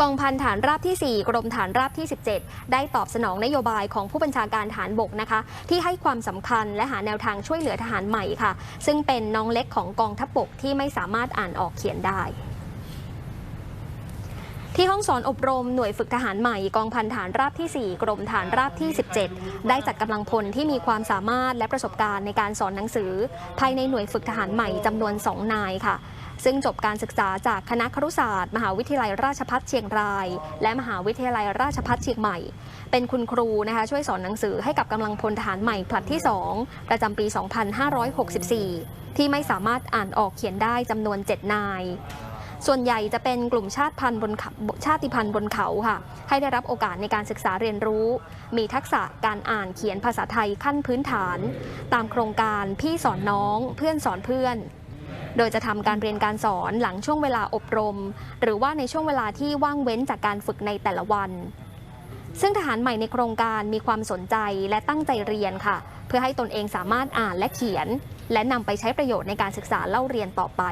กองพันฐานราบที่ 4 กรมฐานราบที่ 17 ได้ตอบสนองนโยบายของผู้บัญชาการฐานบกนะคะ ที่ให้ความสำคัญและหาแนวทางช่วยเหลือทหารใหม่ค่ะ ซึ่งเป็นน้องเล็กของกองทัพบกที่ไม่สามารถอ่านออกเขียนได้ที่ห้องสอนอบรมหน่วยฝึกทหารใหม่กองพันฐานราบที่ 4 กรมฐานราบที่ 17 ได้จัดกำลังพลที่มีความสามารถและประสบการณ์ในการสอนหนังสือ ภายในหน่วยฝึกทหารใหม่จำนวน 2 นายค่ะ ซึ่งจบการศึกษาจากคณะครุศาสตร์ มหาวิทยาลัยราชภัฏเชียงราย และมหาวิทยาลัยราชภัฏเชียงใหม่ เป็นคุณครูนะคะช่วยสอนหนังสือให้กับกำลังพลทหารใหม่ผลัดที่ 2 ประจำปี 2564 ที่ไม่สามารถอ่านออกเขียนได้จำนวน 7 นายส่วนใหญ่จะเป็นกลุ่มชาติพันธุ์บนชาติพันธุ์บนเขาค่ะ ให้ได้รับโอกาสในการศึกษาเรียนรู้ มีทักษะการอ่านเขียนภาษาไทยขั้นพื้นฐาน ตามโครงการพี่สอนน้อง เพื่อนสอนเพื่อน โดยจะทำการเรียนการสอนหลังช่วงเวลาอบรม หรือว่าในช่วงเวลาที่ว่างเว้นจากการฝึกในแต่ละวัน ซึ่งทหารใหม่ในโครงการมีความสนใจและตั้งใจเรียนค่ะ เพื่อให้ตนเองสามารถอ่านและเขียน และนำไปใช้ประโยชน์ในการศึกษาเล่าเรียนต่อไป